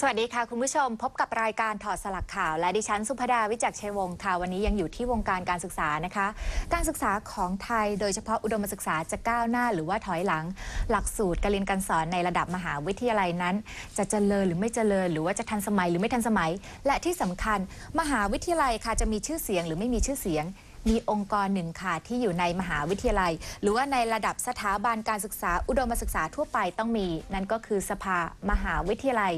สวัสดีค่ะ คุณผู้ชมพบกับรายการถอดสลักข่าว และดิฉันสุภดาวิจักชัยวงศ์ค่ะ วันนี้ยังอยู่ที่วงการการศึกษานะคะ การศึกษาของไทยโดยเฉพาะอุดมศึกษาจะก้าวหน้าหรือว่าถอยหลัง หลักสูตรการเรียนการสอนในระดับมหาวิทยาลัยนั้น จะเจริญหรือไม่เจริญ หรือว่าจะทันสมัยหรือไม่ทันสมัย และที่สำคัญ มหาวิทยาลัยค่ะจะมีชื่อเสียงหรือไม่มีชื่อเสียง มีองค์กรหนึ่งค่ะที่อยู่ในมหาวิทยาลัย หรือว่าในระดับสถาบันการศึกษาอุดมศึกษาทั่วไปต้องมี นั่นก็คือสภามหาวิทยาลัย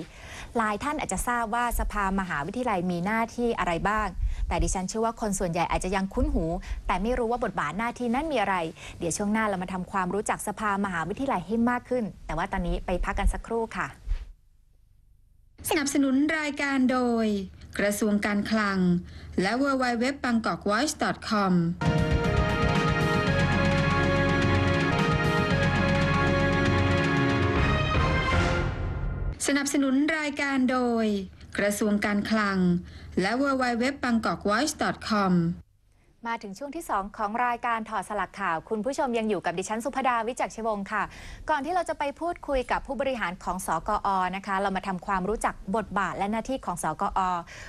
หลายท่านอาจจะทราบว่าสภามหาวิทยาลัยมีหน้าที่อะไรบ้าง แต่ดิฉันเชื่อว่าคนส่วนใหญ่อาจจะยังคุ้นหู แต่ไม่รู้ว่าบทบาทหน้าที่นั้นมีอะไร เดี๋ยวช่วงหน้าเรามาทำความรู้จักสภามหาวิทยาลัยให้มากขึ้น แต่ว่าตอนนี้ไปพักกันสักครู่ค่ะ สนับสนุนรายการโดย กระทรวงการคลัง และ w w w b a n g k o k w a t c h c o m สนับสนุนรายการโดย กระทรวงการคลัง และ w w w b a n g k o k w a t c h c o m มาถึงช่วงที่ 2 ของรายการถอดสลักข่าว คุณผู้ชมยังอยู่กับดิฉันสุภดาวิจักชวงศ์ค่ะ ก่อนที่เราจะไปพูดคุยกับผู้บริหารของสกอนะคะ เรามาทำความรู้จักบทบาทและหน้าที่ของสกอ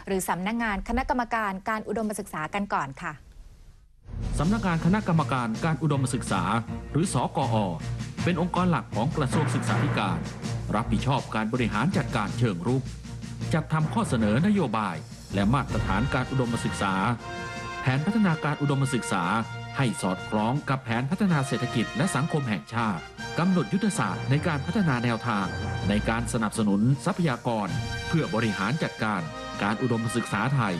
หรือสำนักงงานคณะกรรมการการอุดมศึกษากันก่อนค่ะสำนักงานคณะกรรมการการอุดมศึกษา หรือสอกอเป็นองค์กรหลักของกระทรวงศึกษาธิการ รับผิดชอบการบริหารจัดการเชิงรุกจัดทำข้อเสนอนโยบาย และมาตรฐานการอุดมศึกษา นพัฒนาการอุดมศึกษา ให้สอดคล้องกับแผนพัฒนาเศรษฐกิจและสังคมแห่งชาติกำหนดยุทธศาสตร์ในการพัฒนาแนวทาง ในการสนับสนุนทรัพยากร เพื่อบริหารจัดการการอุดมศึกษาไทย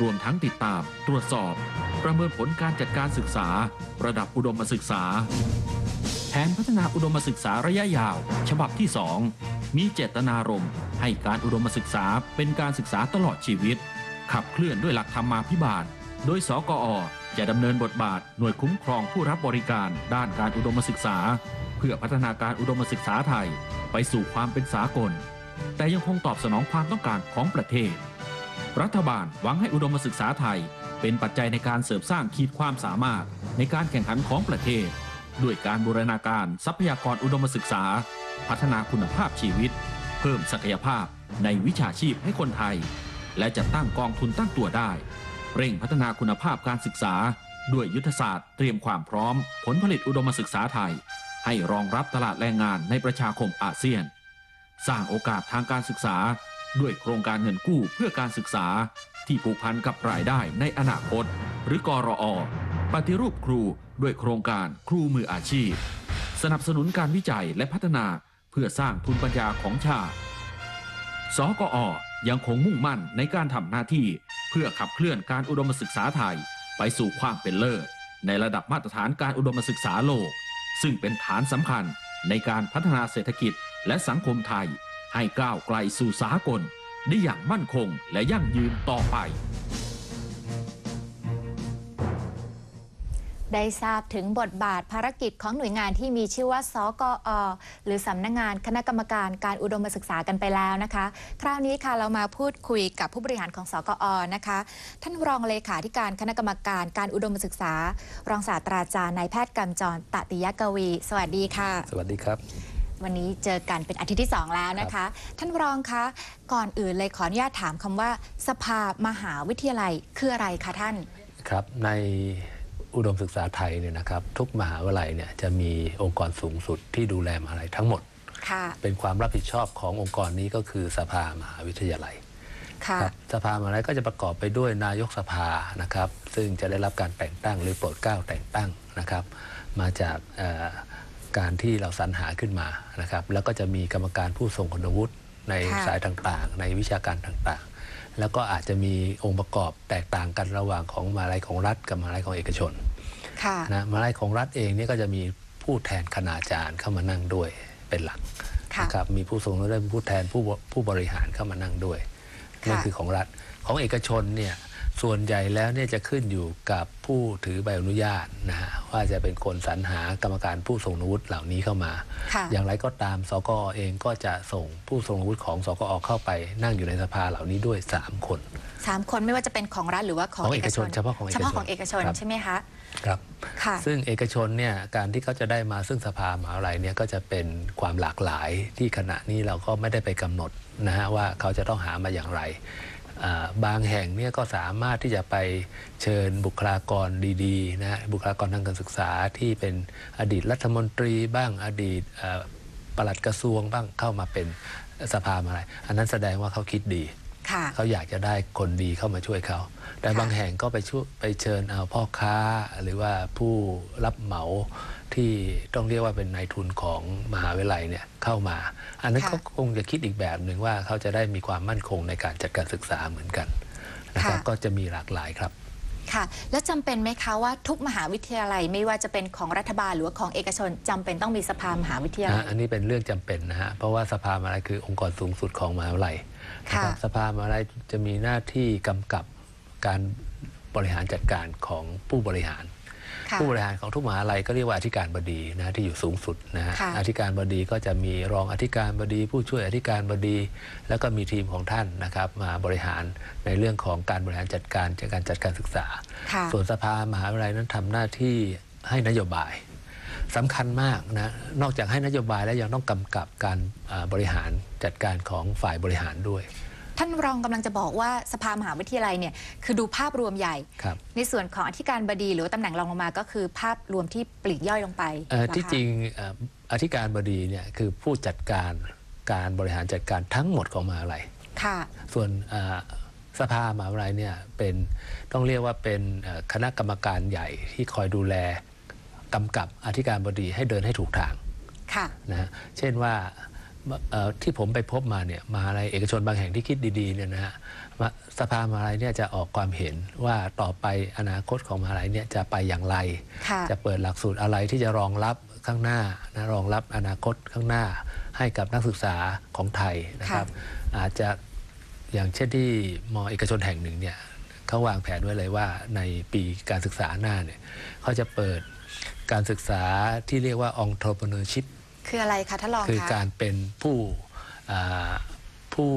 รวมทั้งติดตาม ตรวจสอบ ประเมินผลการจัดการศึกษา ระดับอุดมศึกษา แผนพัฒนาอุดมศึกษาระยะยาว ฉบับที่ 2 มีเจตนารมณ์ให้การอุดมศึกษาเป็นการศึกษาตลอดชีวิต ขับเคลื่อนด้วยหลักธรรมาภิบาล โดย สกอ จะดำเนินบทบาทหน่วยคุ้มครองผู้รับบริการด้านการอุดมศึกษา เพื่อพัฒนาการอุดมศึกษาไทย ไปสู่ความเป็นสากล แต่ยังคงตอบสนองความต้องการของประเทศ รัฐบาลหวังให้อุดมศึกษาไทย เป็นปัจจัยในการเสริมสร้างขีดความสามารถในการแข่งขันของประเทศ ด้วยการบูรณาการทรัพยากรอุดมศึกษา พัฒนาคุณภาพชีวิต เพิ่มศักยภาพในวิชาชีพให้คนไทย และจะตั้งกองทุนตั้งตัวได้ เร่งพัฒนาคุณภาพการศึกษา ด้วยยุทธศาสตร์เตรียมความพร้อม ผลผลิตอุดมศึกษาไทย ให้รองรับตลาดแรงงานในประชาคมอาเซียน สร้างโอกาสทางการศึกษา ด้วยโครงการเงินกู้เพื่อการศึกษา ที่ผูกพันกับรายได้ในอนาคต หรือกรออปฏิรูปครูด้วยโครงการครูมืออาชีพ สนับสนุนการวิจัยและพัฒนาเพื่อสร้างทุนปัญญาของชาติ สกอ ยังคงมุ่งมั่นในการทำหน้าที่ เพื่อขับเคลื่อนการอุดมศึกษาไทย ไปสู่ความเป็นเลิศ ในระดับมาตรฐานการอุดมศึกษาโลก ซึ่งเป็นฐานสำคัญในการพัฒนาเศรษฐกิจและสังคมไทย ให้ก้าวไกลสู่สากล ได้อย่างมั่นคงและยั่งยืนต่อไป ได้ทราบถึงบทบาทภารกิจของหน่วยงานที่มีชื่อว่า สกอ หรือสำนักงานคณะกรรมการการอุดมศึกษากันไปแล้วนะคะ คราวนี้ค่ะเรามาพูดคุยกับผู้บริหารของสกอนะคะ ท่านรองเลขาธิการคณะกรรมการการอุดมศึกษา รองศาสตราจารย์นายแพทย์กำจรตติยกวี สวัสดีค่ะ สวัสดีครับวันนี้เจอกันเป็นอาทิตย์ที่ 2 แล้วนะคะ ท่านรองคะ ก่อนอื่นเลยขออนุญาตถามคำว่า สภามหาวิทยาลัยคืออะไรคะท่าน ครับ ใน อุดมศึกษาไทยเนี่ยนะครับทุกมหาวิทยาลัยเนี่ยจะมีองค์กรสูงสุดที่ดูแลมหาวิทยาลัยทั้งหมดค่ะเป็นความรับผิดชอบขององค์กรนี้ก็คือสภามหาวิทยาลัยค่ะครับสภามหาวิทยาลัยก็จะประกอบไปด้วยนายกสภานะครับ ซึ่งจะได้รับการแต่งตั้งหรือโปรดเกล้าแต่งตั้งนะครับ มาจากเอ่อการที่เราสรรหาขึ้นมานะครับ แล้วก็จะมีกรรมการผู้ทรงคุณวุฒิในค่ะสายต่างๆ ในวิชาการต่างๆ แล้วก็อาจจะมีองค์ประกอบแตกต่างกันระหว่างของมหาลัยของรัฐกับมหาลัยของเอกชนค่ะนะมหาลัยของรัฐเองเนี่ยก็จะมีผู้แทนคณาจารย์เข้ามานั่งด้วยเป็นหลักค่ะนะครับมีผู้ทรงคุณวุฒิผู้แทนผู้บผู้บริหารเข้ามานั่งด้วยค่ะนั่นคือของรัฐของเอกชนเนี่ย ส่วนใหญ่แล้วเนี่ยจะขึ้นอยู่กับผู้ถือใบอนุญาตนะฮะว่าจะเป็นคนสรรหากรรมการผู้ทรงคุณวุฒิเหล่านี้เข้ามา ค่ะอย่างไรก็ตามสกอเองก็จะส่งผู้ทรงคุณวุฒิของสกอเข้าไปนั่งอยู่ในสภาเหล่านี้ด้วย 3 คน สามคนไม่ว่าจะเป็นของรัฐหรือว่าของของเอกชนเฉพาะของเอกชนเฉพาะของเอกชนครับ ใช่ไหมคะครับ ค่ะ ซึ่งเอกชนเนี่ยการที่เขาจะได้มาซึ่งสภามหาวิทยาลัยเนี่ยก็จะเป็นความหลากหลายที่ขณะนี้เราก็ไม่ได้ไปกำหนดนะฮะว่าเขาจะต้องหามาอย่างไรอ่า บางแห่งเนี่ยก็สามารถที่จะไปเชิญบุคลากรดีๆนะฮะบุคลากรทางการศึกษาที่เป็นอดีตรัฐมนตรีบ้างอดีตเอ่อปลัดกระทรวงบ้างเข้ามาเป็นสภามาอะไรอันนั้นแสดงว่าเขาคิดดี ค่ะเขาอยากจะได้คนดีเข้ามาช่วยเขา แต่ค่ะบางแห่งก็ไปช่วยไปเชิญเอาพ่อค้าหรือว่าผู้รับเหมาที่ต้องเรียกว่าเป็นนายทุนของมหาวิทยาลัยเนี่ยเข้ามา อันนั้นเขาคงจะคิดอีกแบบหนึ่งว่าเขาจะได้มีความมั่นคงในการจัดการศึกษาเหมือนกันนะครับก็จะมีหลากหลายครับ ค่ะ แล้วจำเป็นไหมคะว่าทุกมหาวิทยาลัยไม่ว่าจะเป็นของรัฐบาลหรือว่าของเอกชนจำเป็นต้องมีสภามหาวิทยาลันะยอันนี้เป็นเรื่องจำเป็นนะฮะ เพราะว่าสภามหาวิทยาลัยคือองค์กรสูงสุดของมหาวิทยาลัย นะครับค่ะสภามหาวิทยาลัยจะมีหน้าที่กำกับการบริหารจัดการของผู้บริหารค่ะผู้บริหารของทุกมหาลัยก็เรียกว่าอธิการบดีนะที่อยู่สูงสุดนะฮะค่ะอธิการบดีก็จะมีรองอธิการบดี ผู้ช่วยอธิการบดี แล้วก็มีทีมของท่านนะครับมาบริหารในเรื่องของการบริหารจัดการจากการจัดการศึกษาค่ะส่วนสภามหาวิทยาลัยนั้นทำหน้าที่ให้นโยบาย สำคัญมากนะนอกจากให้นโยบายแล้วยังต้องกำกับการอ่าบริหารจัดการของฝ่ายบริหารด้วย ท่านรองกำลังจะบอกว่าสภามหาวิทยาลัยเนี่ยคือดูภาพรวมใหญ่ครับในส่วนของอธิการบดีหรือว่าตำแหน่งรองลงมาก็คือภาพรวมที่ปลีกย่อยลงไปเอ่อเหอคะที่จริงเอ่ออธิการบดีเนี่ยคือผู้จัดการการบริหารจัดการทั้งหมดของมหาวิทยาลัยค่ะส่วนเอ่อสภามหาวิทยาลัยเนี่ยเป็นต้องเรียกว่าเป็นเอ่อคณะกรรมการใหญ่ที่คอยดูแล กำกับอธิการบดีให้เดินให้ถูกทางค่ะนะฮะเช่นว่าเอ่อที่ผมไปพบมาเนี่ยมหาลัยเอกชนบางแห่งที่คิดดีๆเนี่ยนะฮะว่าสภามหาลัยเนี่ยจะออกความเห็นว่าต่อไปอนาคตของมหาลัยเนี่ยจะไปอย่างไร ค่ะ จะเปิดหลักสูตรอะไรที่จะรองรับข้างหน้านะรองรับอนาคตข้างหน้าให้กับนักศึกษาของไทยนะครับ อาจจะอย่างเช่นที่มอเอกชนแห่งหนึ่งเนี่ยเขาวางแผนไว้เลยว่าในปีการศึกษาหน้าเนี่ยเขาจะเปิด การศึกษาที่เรียกว่า entrepreneurship คืออะไรคะท่านรองคือคะ การเป็นผู้อ่าผู้